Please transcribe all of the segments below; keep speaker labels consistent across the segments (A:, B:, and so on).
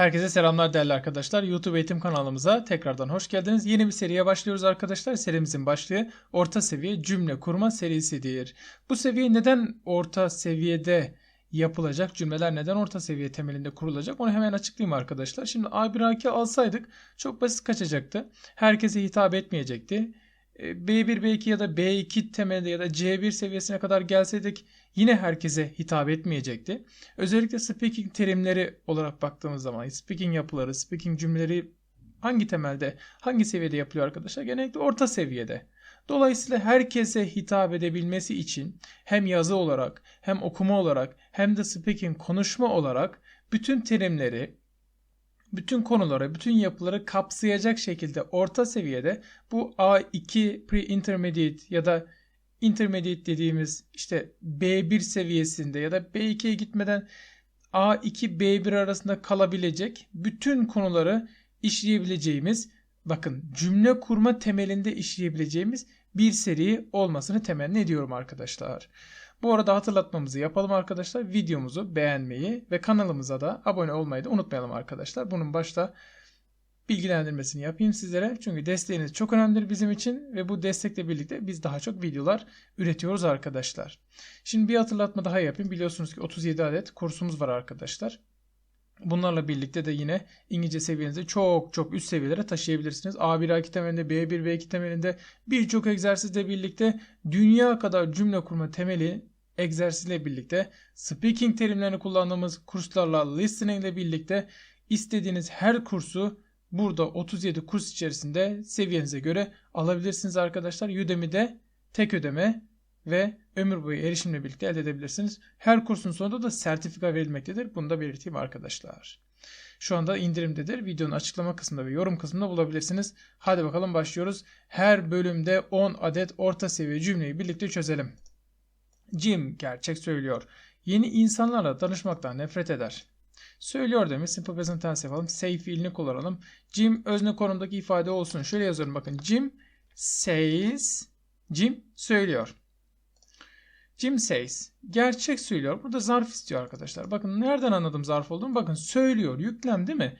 A: Herkese selamlar değerli arkadaşlar. YouTube eğitim kanalımıza tekrardan hoş geldiniz. Yeni bir seriye başlıyoruz arkadaşlar. Serimizin başlığı orta seviye cümle kurma serisidir. Bu seviye neden orta seviyede yapılacak? Cümleler neden orta seviye temelinde kurulacak? Onu hemen açıklayayım arkadaşlar. Şimdi A1 A2 alsaydık çok basit kaçacaktı. Herkese hitap etmeyecekti. B1, B2 ya da B2 temelde ya da C1 seviyesine kadar gelseydik yine herkese hitap etmeyecekti. Özellikle speaking terimleri olarak baktığımız zaman speaking yapıları, speaking cümleleri hangi temelde, hangi seviyede yapılıyor arkadaşlar? Genellikle orta seviyede. Dolayısıyla herkese hitap edebilmesi için hem yazı olarak, hem okuma olarak, hem de speaking konuşma olarak bütün terimleri, bütün konuları, bütün yapıları kapsayacak şekilde orta seviyede bu A2 pre-intermediate ya da intermediate dediğimiz işte B1 seviyesinde ya da B2'ye gitmeden A2 B1 arasında kalabilecek bütün konuları işleyebileceğimiz bakın cümle kurma temelinde işleyebileceğimiz bir seri olmasını temenni ediyorum arkadaşlar. Bu arada hatırlatmamızı yapalım arkadaşlar. Videomuzu beğenmeyi ve kanalımıza da abone olmayı da unutmayalım arkadaşlar. Bunun başta bilgilendirmesini yapayım sizlere. Çünkü desteğiniz çok önemlidir bizim için ve bu destekle birlikte biz daha çok videolar üretiyoruz arkadaşlar. Şimdi bir hatırlatma daha yapayım. Biliyorsunuz ki 37 adet kursumuz var arkadaşlar. Bunlarla birlikte de yine İngilizce seviyenizi çok çok üst seviyelere taşıyabilirsiniz. A1 A2 temelinde, B1 B2 temelinde birçok egzersizle birlikte dünya kadar cümle kurma temeli egzersizle birlikte speaking terimlerini kullandığımız kurslarla listening ile birlikte istediğiniz her kursu burada 37 kurs içerisinde seviyenize göre alabilirsiniz arkadaşlar. Udemy'de tek ödeme ve ömür boyu erişimle birlikte elde edebilirsiniz. Her kursun sonunda da sertifika verilmektedir. Bunu da belirteyim arkadaşlar. Şu anda indirimdedir. Videonun açıklama kısmında ve yorum kısmında bulabilirsiniz. Hadi bakalım başlıyoruz. Her bölümde 10 adet orta seviye cümleyi birlikte çözelim. Jim gerçek söylüyor. Yeni insanlarla tanışmaktan nefret eder. Söylüyor demiş. Simple present tense yapalım. Say fiilini kullanalım. Jim özne konumdaki ifade olsun. Şöyle yazıyorum bakın. Jim says. Jim söylüyor. Jim says. Gerçek söylüyor. Burada zarf istiyor arkadaşlar. Bakın nereden anladım zarf olduğunu? Bakın söylüyor. Yüklem değil mi?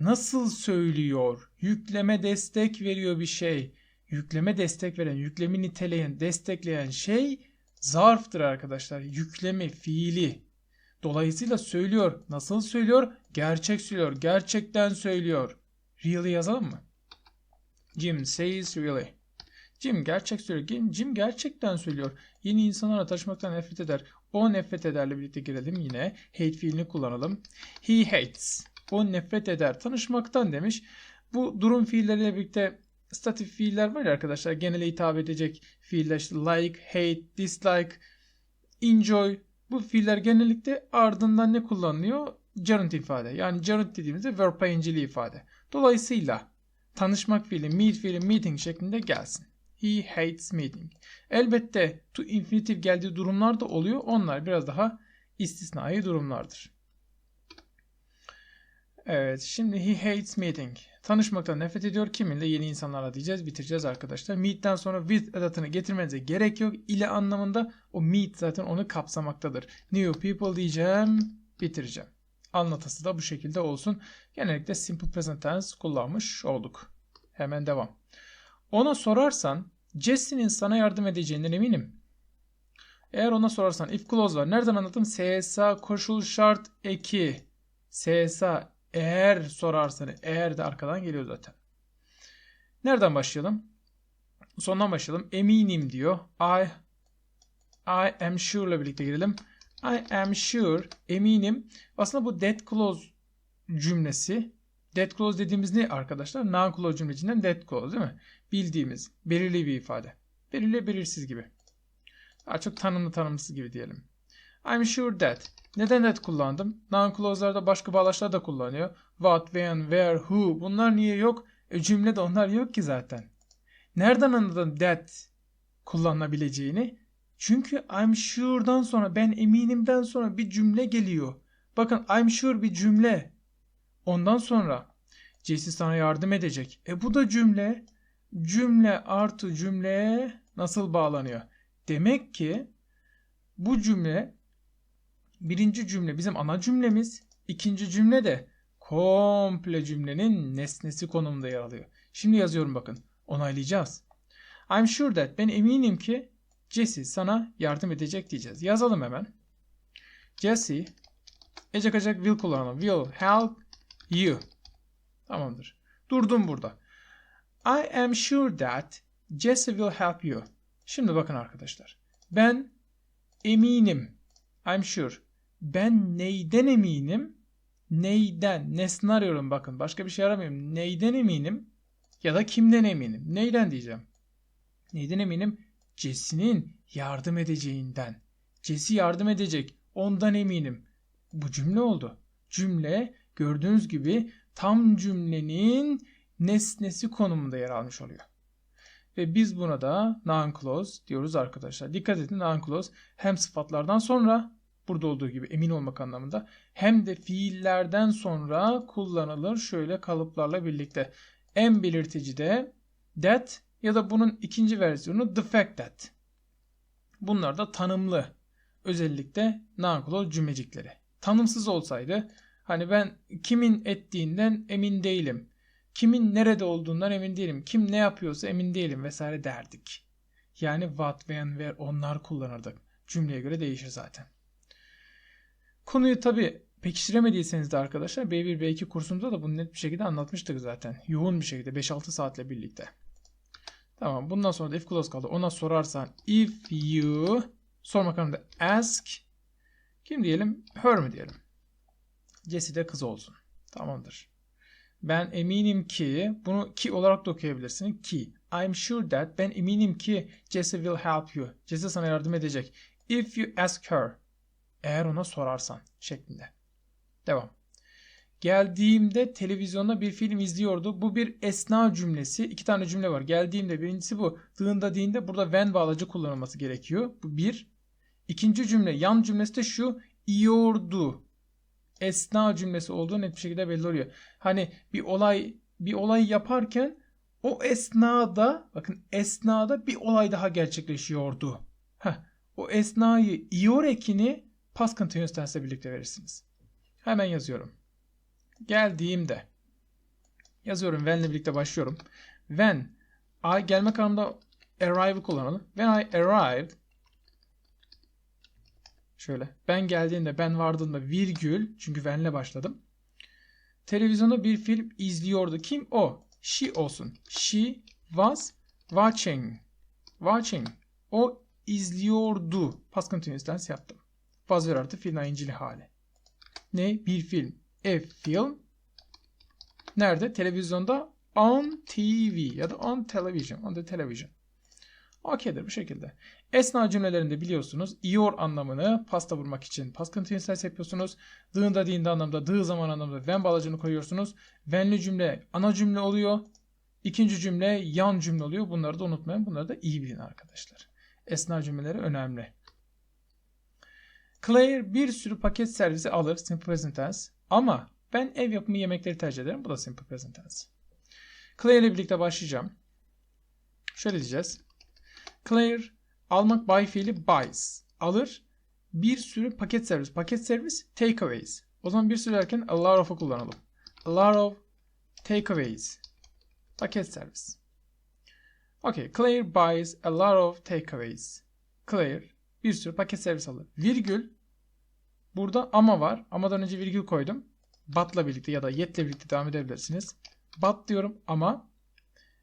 A: Nasıl söylüyor? Yükleme destek veriyor bir şey. Yükleme destek veren, yüklemi niteleyen, destekleyen şey zarftır arkadaşlar. Yüklemi, fiili. Dolayısıyla söylüyor. Nasıl söylüyor? Gerçek söylüyor. Gerçekten söylüyor. Really yazalım mı? Jim says really. Jim gerçek söylüyor. Jim gerçekten söylüyor. Yeni insanlarla tanışmaktan nefret eder. O nefret ederle birlikte girelim yine. Hate fiilini kullanalım. He hates. O nefret eder. Tanışmaktan demiş. Bu durum fiilleriyle birlikte statif fiiller var ya arkadaşlar. Genele hitap edecek fiiller. İşte like, hate, dislike, enjoy. Bu fiiller genellikle ardından ne kullanılıyor? Gerund ifade. Yani gerund dediğimizde verb ing ifade. Dolayısıyla tanışmak fiili, meet fiili, meeting şeklinde gelsin. He hates meeting. Elbette to infinitive geldiği durumlar da oluyor. Onlar biraz daha istisnai durumlardır. Evet şimdi he hates meeting. Tanışmaktan nefret ediyor. Kiminle? Yeni insanlarla diyeceğiz. Bitireceğiz arkadaşlar. Meet'ten sonra with edatını getirmenize gerek yok. ile anlamında o meet zaten onu kapsamaktadır. New people diyeceğim. Bitireceğim. Anlatısı da bu şekilde olsun. Genellikle simple present tense kullanmış olduk. Hemen devam. Ona sorarsan Jesse'nin sana yardım edeceğinden eminim. Eğer ona sorarsan if clause var. Nereden anlattım? SSA koşul şart eki. SSA eğer sorarsan eğer de arkadan geliyor zaten. Nereden başlayalım? Sondan başlayalım. Eminim diyor. I I am sure ile birlikte girelim. I am sure eminim. Aslında bu that clause cümlesi. That clause dediğimiz ne arkadaşlar? Non clause cümlecinden that clause değil mi? Bildiğimiz, belirli bir ifade. Belirli belirsiz gibi. Daha çok tanımlı tanımsız gibi diyelim. I'm sure that. Neden that kullandım? Non-clause'larda başka bağlaçlar da kullanıyor. What, when, where, who. Bunlar niye yok? E cümlede onlar yok ki zaten. Nereden anladın that kullanılabileceğini? Çünkü I'm sure'dan sonra ben eminimden sonra bir cümle geliyor. Bakın I'm sure bir cümle. Ondan sonra Jesse sana yardım edecek. E bu da cümle. Cümle artı cümleye nasıl bağlanıyor? Demek ki bu cümle birinci cümle bizim ana cümlemiz. ikinci cümle de komple cümlenin nesnesi konumunda yer alıyor. Şimdi yazıyorum bakın. Onaylayacağız. I'm sure that ben eminim ki Jesse sana yardım edecek diyeceğiz. Yazalım hemen. Jesse ecek ecek will kullanalım. Will help you. Tamamdır. Durdum burada. I am sure that Jesse will help you. Şimdi bakın arkadaşlar. Ben eminim. I'm sure. Ben neyden eminim? Neyden? Nesne arıyorum bakın. Başka bir şey aramıyorum. Neyden eminim? Ya da kimden eminim? Neyden diyeceğim? Neyden eminim? Jesse'nin yardım edeceğinden. Jesse yardım edecek. Ondan eminim. Bu cümle oldu. Cümle gördüğünüz gibi tam cümlenin nesnesi konumunda yer almış oluyor. Ve biz buna da noun clause diyoruz arkadaşlar. Dikkat edin noun clause hem sıfatlardan sonra burada olduğu gibi emin olmak anlamında hem de fiillerden sonra kullanılır şöyle kalıplarla birlikte. En belirtici de that ya da bunun ikinci versiyonu the fact that. Bunlar da tanımlı özellikle clause cümlecikleri. Tanımsız olsaydı hani ben kimin ettiğinden emin değilim. Kimin nerede olduğundan emin değilim. Kim ne yapıyorsa emin değilim vesaire derdik. Yani what, when, where onlar kullanırdık. Cümleye göre değişir zaten. Konuyu tabi pekiştiremediyseniz de arkadaşlar B1 B2 kursumuzda da bunu net bir şekilde anlatmıştık zaten. Yoğun bir şekilde 5-6 saatle birlikte. Tamam bundan sonra da if clause kaldı. Ona sorarsan if you sormak anlamında ask kim diyelim? Her mi diyelim? Jesse de kız olsun. Tamamdır. Ben eminim ki bunu ki olarak da okuyabilirsin. Ki. I'm sure that ben eminim ki Jesse will help you. Jesse sana yardım edecek. If you ask her. Eğer ona sorarsan şeklinde. Devam. Geldiğimde televizyonda bir film izliyordu. Bu bir esna cümlesi. İki tane cümle var. Geldiğimde birincisi bu. Dığında değinde burada when bağlacı kullanılması gerekiyor. Bu bir. İkinci cümle yan cümlesi de şu. İyordu. Esna cümlesi olduğu net bir şekilde belli oluyor. Hani bir olay bir olay yaparken o esnada bakın esnada bir olay daha gerçekleşiyordu. Heh, o esnayı iyor ekini past continuous birlikte verirsiniz. Hemen yazıyorum. Geldiğimde yazıyorum when ile birlikte başlıyorum. When I gelmek anlamda arrive kullanalım. When I arrived şöyle ben geldiğimde ben vardığımda virgül çünkü when'le başladım. Televizyonda bir film izliyordu. Kim o? She olsun. She was watching. Watching. O izliyordu. Past continuous tense yaptım. Was ver artı fiil incili hali. Ne? Bir film. A film. Nerede? Televizyonda on TV ya da on television. On the television. Okeydir bu şekilde. Esna cümlelerinde biliyorsunuz iyor anlamını pasta vurmak için past continuous tense yapıyorsunuz. Dığında değinde anlamda dığı zaman anlamda when bağlacını koyuyorsunuz. When'li cümle ana cümle oluyor. İkinci cümle yan cümle oluyor. Bunları da unutmayın. Bunları da iyi bilin arkadaşlar. Esna cümleleri önemli. Claire bir sürü paket servisi alır simple present tense. Ama ben ev yapımı yemekleri tercih ederim. Bu da simple present tense. Claire ile birlikte başlayacağım. Şöyle diyeceğiz. Claire almak buy fiili buys. Alır. Bir sürü paket servis. Paket servis takeaways. O zaman bir sürü derken a lot of'u kullanalım. A lot of takeaways. Paket servis. Okay. Claire buys a lot of takeaways. Claire bir sürü paket servis alır. Virgül burada ama var. Amadan önce virgül koydum. But'la birlikte ya da yet'le birlikte devam edebilirsiniz. But diyorum ama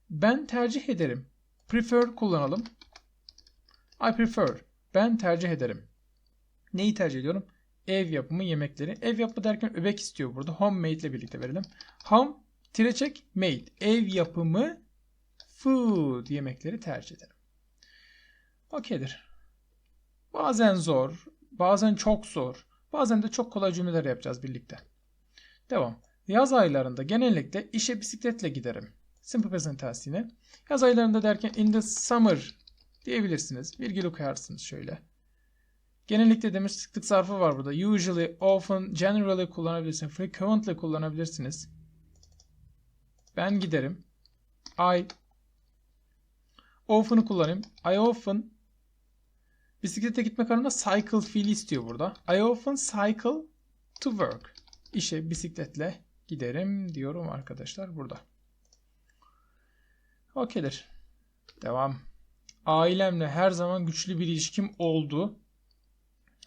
A: ben tercih ederim. Prefer kullanalım. I prefer. Ben tercih ederim. Neyi tercih ediyorum? Ev yapımı yemekleri. Ev yapımı derken öbek istiyor burada. Homemade ile birlikte verelim. Home tire çek made. Ev yapımı food yemekleri tercih ederim. Okeydir. Bazen zor, bazen çok zor, bazen de çok kolay cümleler yapacağız birlikte. Devam. Yaz aylarında genellikle işe bisikletle giderim. Simple present tense yine. Yaz aylarında derken in the summer diyebilirsiniz. Virgülü koyarsınız şöyle. Genellikle demiş sıklık zarfı var burada. Usually, often, generally kullanabilirsiniz. Frequently kullanabilirsiniz. Ben giderim. I often'ı kullanayım. I often bisiklete gitmek anlamında cycle fiili istiyor burada. I often cycle to work. İşe bisikletle giderim diyorum arkadaşlar burada. Okeydir. Devam. Ailemle her zaman güçlü bir ilişkim oldu.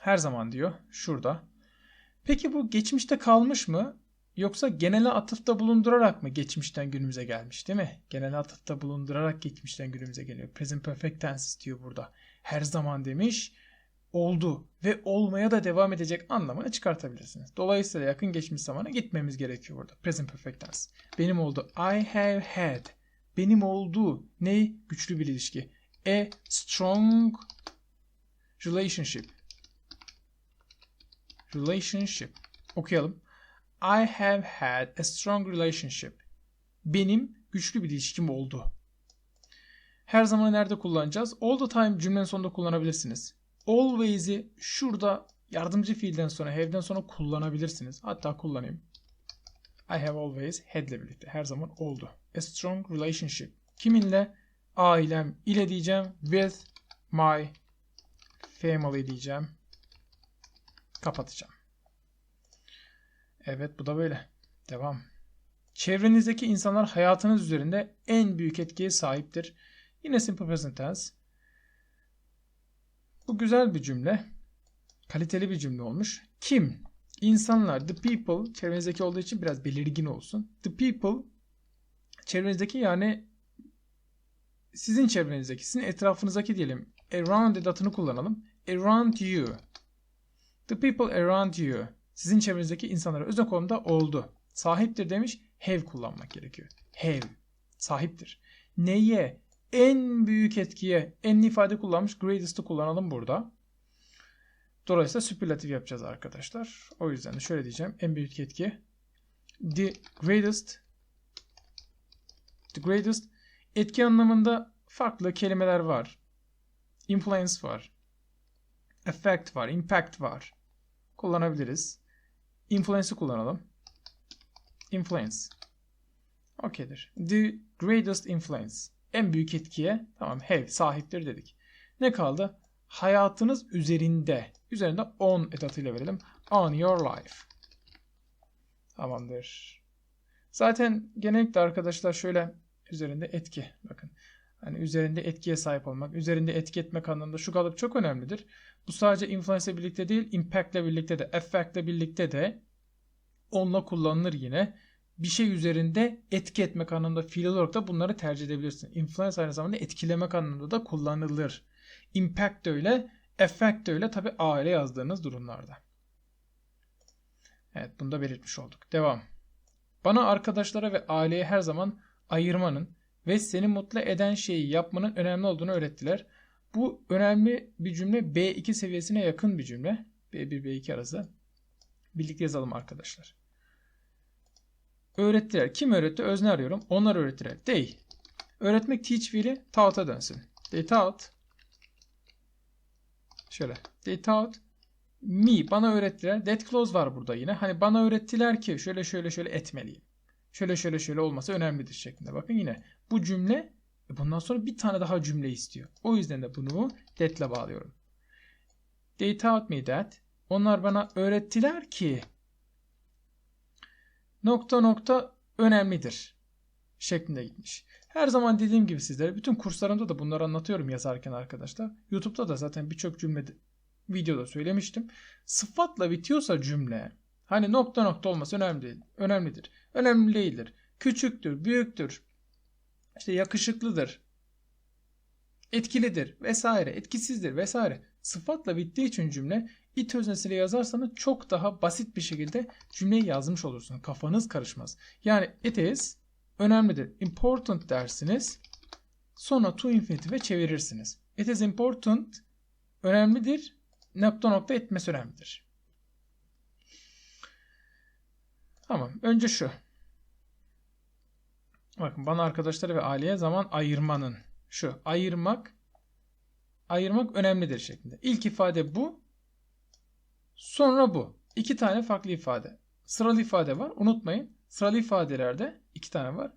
A: Her zaman diyor şurada. Peki bu geçmişte kalmış mı? Yoksa genele atıfta bulundurarak mı geçmişten günümüze gelmiş değil mi? Genele atıfta bulundurarak geçmişten günümüze geliyor. Present perfect tense diyor burada. Her zaman demiş oldu ve olmaya da devam edecek anlamını çıkartabilirsiniz. Dolayısıyla yakın geçmiş zamana gitmemiz gerekiyor burada. Present perfect tense. Benim oldu. I have had. Benim oldu. Ne? Güçlü bir ilişki. A strong relationship. Relationship. Okuyalım. I have had a strong relationship. Benim güçlü bir ilişkim oldu. Her zaman nerede kullanacağız? All the time cümlenin sonunda kullanabilirsiniz. Always'i şurada yardımcı fiilden sonra, have'den sonra kullanabilirsiniz. Hatta kullanayım. I have always had ile birlikte. Her zaman oldu. A strong relationship. Kiminle? Ailem ile diyeceğim. With my family diyeceğim. Kapatacağım. Evet bu da böyle. Devam. Çevrenizdeki insanlar hayatınız üzerinde en büyük etkiye sahiptir. Yine simple present tense. Bu güzel bir cümle. Kaliteli bir cümle olmuş. Kim? İnsanlar, the people, çevrenizdeki olduğu için biraz belirgin olsun. The people, çevrenizdeki yani sizin çevrenizdeki, sizin etrafınızdaki diyelim. Around edatını kullanalım. Around you. The people around you. Sizin çevrenizdeki insanlara özel konumda oldu. Sahiptir demiş. Have kullanmak gerekiyor. Have. Sahiptir. Neye? En büyük etkiye en ifade kullanmış. Greatest'ı kullanalım burada. Dolayısıyla süpürlatif yapacağız arkadaşlar. O yüzden de şöyle diyeceğim. En büyük etki. The greatest. The greatest. Etki anlamında farklı kelimeler var. Influence var. Effect var. Impact var. Kullanabiliriz. Influence'ı kullanalım. Influence. Okeydir. The greatest influence. En büyük etkiye tamam have sahiptir dedik. Ne kaldı? Hayatınız üzerinde. Üzerinde on edatıyla verelim. On your life. Tamamdır. Zaten genellikle arkadaşlar şöyle üzerinde etki. Bakın. Hani üzerinde etkiye sahip olmak, üzerinde etki etmek anlamında şu kalıp çok önemlidir. Bu sadece influence birlikte değil, impact birlikte de, effect birlikte de onunla kullanılır yine. Bir şey üzerinde etki etmek anlamında fiil olarak da bunları tercih edebilirsin. Influence aynı zamanda etkilemek anlamında da kullanılır. Impact öyle, effect öyle tabi aile yazdığınız durumlarda. Evet bunu da belirtmiş olduk. Devam. Bana arkadaşlara ve aileye her zaman ayırmanın ve seni mutlu eden şeyi yapmanın önemli olduğunu öğrettiler. Bu önemli bir cümle B2 seviyesine yakın bir cümle. B1 B2 arası. Birlikte yazalım arkadaşlar. Öğrettiler. Kim öğretti? Özne arıyorum. Onlar öğrettiler. They. Öğretmek teach fiili taut'a dönsün. They taught. Şöyle. They taught me. Bana öğrettiler. That clause var burada yine. Hani bana öğrettiler ki şöyle şöyle şöyle etmeliyim. Şöyle şöyle şöyle olması önemlidir şeklinde. Bakın yine bu cümle e, bundan sonra bir tane daha cümle istiyor. O yüzden de bunu that ile bağlıyorum. They taught me that. Onlar bana öğrettiler ki nokta nokta önemlidir şeklinde gitmiş. Her zaman dediğim gibi sizlere bütün kurslarımda da bunları anlatıyorum yazarken arkadaşlar. YouTube'da da zaten birçok cümle videoda söylemiştim. Sıfatla bitiyorsa cümle hani nokta nokta olması önemli değil, önemlidir. Önemli değildir. Küçüktür, büyüktür, işte yakışıklıdır, etkilidir vesaire, etkisizdir vesaire. Sıfatla bittiği için cümle it öznesiyle yazarsanız çok daha basit bir şekilde cümleyi yazmış olursunuz. Kafanız karışmaz. Yani it is önemlidir. Important dersiniz. Sonra to infinitive çevirirsiniz. It is important önemlidir. Nokta nokta etmesi önemlidir. Tamam. Önce şu. Bakın bana arkadaşları ve aileye zaman ayırmanın. Şu ayırmak ayırmak önemlidir şeklinde. İlk ifade bu. Sonra bu. İki tane farklı ifade. Sıralı ifade var. Unutmayın. Sıralı ifadelerde iki tane var.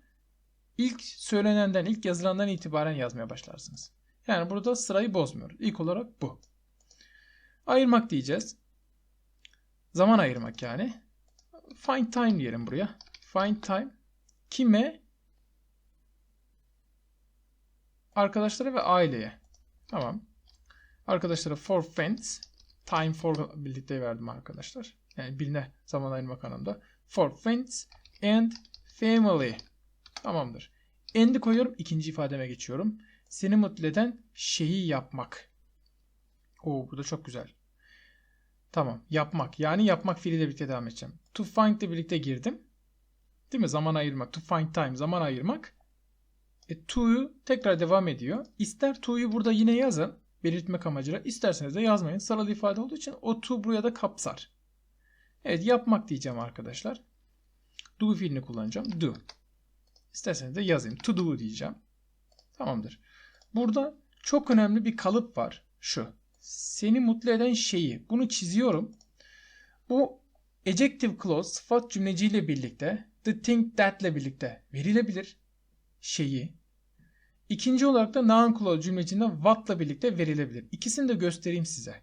A: İlk söylenenden, ilk yazılandan itibaren yazmaya başlarsınız. Yani burada sırayı bozmuyoruz. İlk olarak bu. Ayırmak diyeceğiz. Zaman ayırmak yani. Find time diyelim buraya. Find time. Kime? Arkadaşlara ve aileye. Tamam. Arkadaşlara for friends. Time for birlikte verdim arkadaşlar. Yani birine zaman ayırmak anlamda. For friends and family. Tamamdır. End'i koyuyorum. ikinci ifademe geçiyorum. Seni mutlu eden şeyi yapmak. Oo bu da çok güzel. Tamam. Yapmak. Yani yapmak fiiliyle birlikte devam edeceğim. To find ile birlikte girdim. Değil mi? Zaman ayırmak. To find time. Zaman ayırmak. E, to'yu tekrar devam ediyor. İster to'yu burada yine yazın. Belirtmek amacıyla. İsterseniz de yazmayın. Sıralı ifade olduğu için o to buraya da kapsar. Evet yapmak diyeceğim arkadaşlar. Do fiilini kullanacağım. Do. İsterseniz de yazayım. To do diyeceğim. Tamamdır. Burada çok önemli bir kalıp var. Şu. Seni mutlu eden şeyi. Bunu çiziyorum. Bu adjective clause sıfat cümleciyle birlikte the thing that ile birlikte verilebilir. Şeyi. İkinci olarak da noun clause cümlecinde what'la birlikte verilebilir. İkisini de göstereyim size.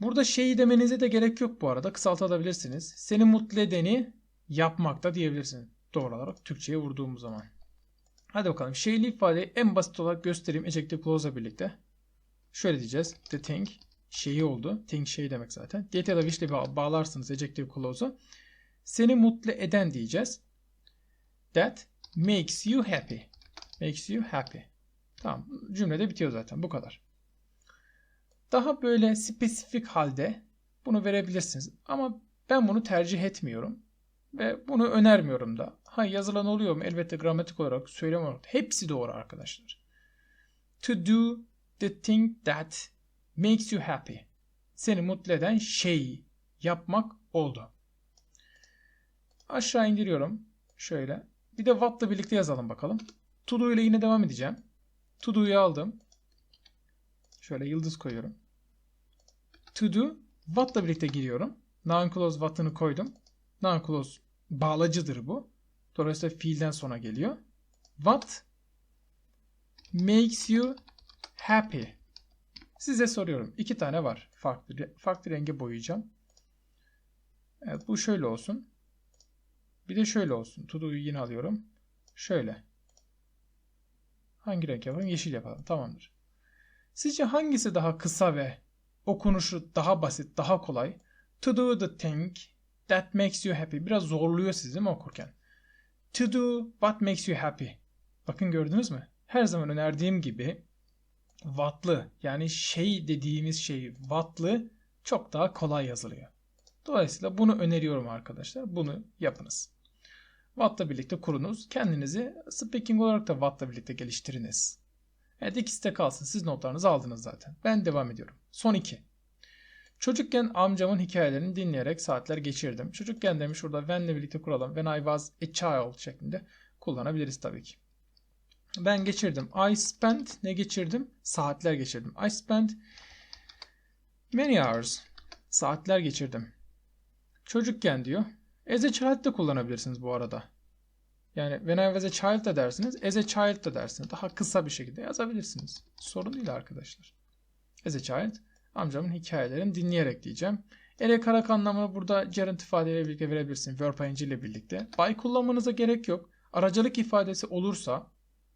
A: Burada şeyi demenize de gerek yok bu arada. Kısaltabilirsiniz. Seni mutlu edeni yapmakta diyebilirsiniz. Doğru olarak Türkçe'ye vurduğumuz zaman. Hadi bakalım. Şeyli ifadeyi en basit olarak göstereyim adjective clause'la birlikte. Şöyle diyeceğiz. The thing şeyi oldu. Thing şey demek zaten. Get ya da wish ile bağlarsınız adjective clause'u. Seni mutlu eden diyeceğiz. That makes you happy. Makes you happy. Tamam. Cümlede bitiyor zaten. Bu kadar. Daha böyle spesifik halde bunu verebilirsiniz. Ama ben bunu tercih etmiyorum. Ve bunu önermiyorum da. Ha yazılan oluyor mu? Elbette gramatik olarak, söylem olarak. Hepsi doğru arkadaşlar. To do the thing that makes you happy. Seni mutlu eden şeyi yapmak oldu. Aşağı indiriyorum. Şöyle. Bir de what'la birlikte yazalım bakalım. To do ile yine devam edeceğim. To do'yu aldım. Şöyle yıldız koyuyorum. To do what'la birlikte giriyorum. Noun clause what'ını koydum. Noun clause bağlacıdır bu. Dolayısıyla fiilden sonra geliyor. What makes you happy? Size soruyorum. İki tane var. Farklı, farklı renge boyayacağım. Evet bu şöyle olsun. Bir de şöyle olsun. To do'yu yine alıyorum. Şöyle. Hangi renk yapalım? Yeşil yapalım. Tamamdır. Sizce hangisi daha kısa ve okunuşu daha basit, daha kolay? To do the thing that makes you happy. Biraz zorluyor sizi değil mi okurken? To do what makes you happy. Bakın gördünüz mü? Her zaman önerdiğim gibi what'lı yani şey dediğimiz şey what'lı çok daha kolay yazılıyor. Dolayısıyla bunu öneriyorum arkadaşlar. Bunu yapınız. Watt'la birlikte kurunuz. Kendinizi speaking olarak da Watt'la birlikte geliştiriniz. Evet ikisi de kalsın. Siz notlarınızı aldınız zaten. Ben devam ediyorum. Son iki. Çocukken amcamın hikayelerini dinleyerek saatler geçirdim. Çocukken demiş burada when'le birlikte kuralım. When I was a child şeklinde kullanabiliriz tabii ki. Ben geçirdim. I spent ne geçirdim? Saatler geçirdim. I spent many hours. Saatler geçirdim. Çocukken diyor. As a child de kullanabilirsiniz bu arada. Yani when I was a child da dersiniz. As a child da dersiniz. Daha kısa bir şekilde yazabilirsiniz. Sorun değil arkadaşlar. As a child amcamın hikayelerini dinleyerek diyeceğim. Ele karak anlamını burada gerund ifadeyle birlikte verebilirsin. Verb ing ile birlikte. By kullanmanıza gerek yok. Aracılık ifadesi olursa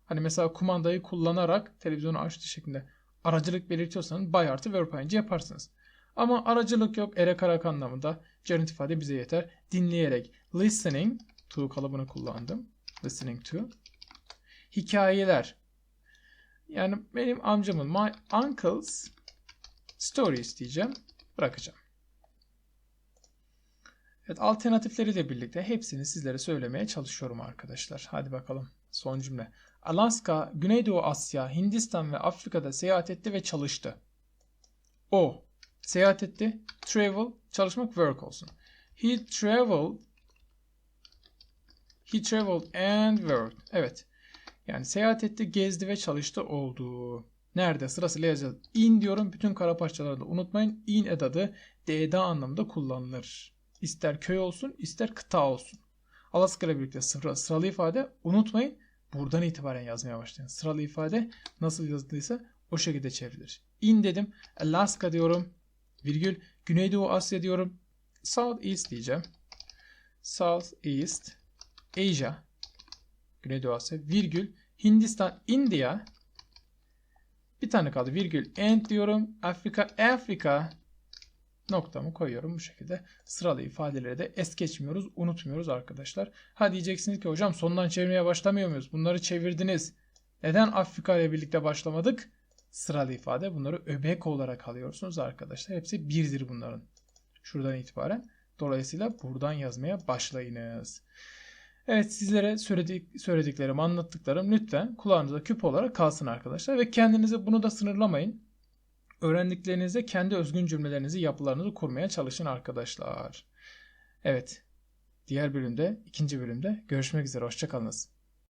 A: hani mesela kumandayı kullanarak televizyonu açtı şeklinde aracılık belirtiyorsanız by artı verb ing yaparsınız. Ama aracılık yok. Ere karak anlamında gerund ifade bize yeter. Dinleyerek listening to kalıbını kullandım. Listening to. Hikayeler. Yani benim amcamın my uncle's stories diyeceğim. Bırakacağım. Evet alternatifleriyle birlikte hepsini sizlere söylemeye çalışıyorum arkadaşlar. Hadi bakalım. Son cümle. Alaska, Güneydoğu Asya, Hindistan ve Afrika'da seyahat etti ve çalıştı. O seyahat etti. Travel çalışmak work olsun. He traveled He traveled and worked. Evet. Yani seyahat etti, gezdi ve çalıştı olduğu. Nerede? Sırasıyla yazacağız. In diyorum. Bütün kara parçaları da unutmayın. In edadı DDA anlamında kullanılır. İster köy olsun, ister kıta olsun. Alaska ile birlikte sıra, sıralı ifade unutmayın. Buradan itibaren yazmaya başlayın. Sıralı ifade nasıl yazıldıysa o şekilde çevrilir. In dedim. Alaska diyorum. Virgül. Güneydoğu Asya diyorum. South East diyeceğim. South East Asia Güneydoğu Asya virgül Hindistan India bir tane kaldı virgül and diyorum Afrika Afrika noktamı koyuyorum bu şekilde sıralı ifadeleri de es geçmiyoruz unutmuyoruz arkadaşlar. Ha diyeceksiniz ki hocam sondan çevirmeye başlamıyor muyuz? Bunları çevirdiniz. Neden Afrika ile birlikte başlamadık? Sıralı ifade bunları öbek olarak alıyorsunuz arkadaşlar. Hepsi birdir bunların. Şuradan itibaren. Dolayısıyla buradan yazmaya başlayınız. Evet sizlere söyledik, söylediklerim, anlattıklarım lütfen kulağınıza küp olarak kalsın arkadaşlar. Ve kendinize bunu da sınırlamayın. Öğrendiklerinizde kendi özgün cümlelerinizi, yapılarınızı kurmaya çalışın arkadaşlar. Evet, diğer bölümde, ikinci bölümde görüşmek üzere. Hoşçakalınız.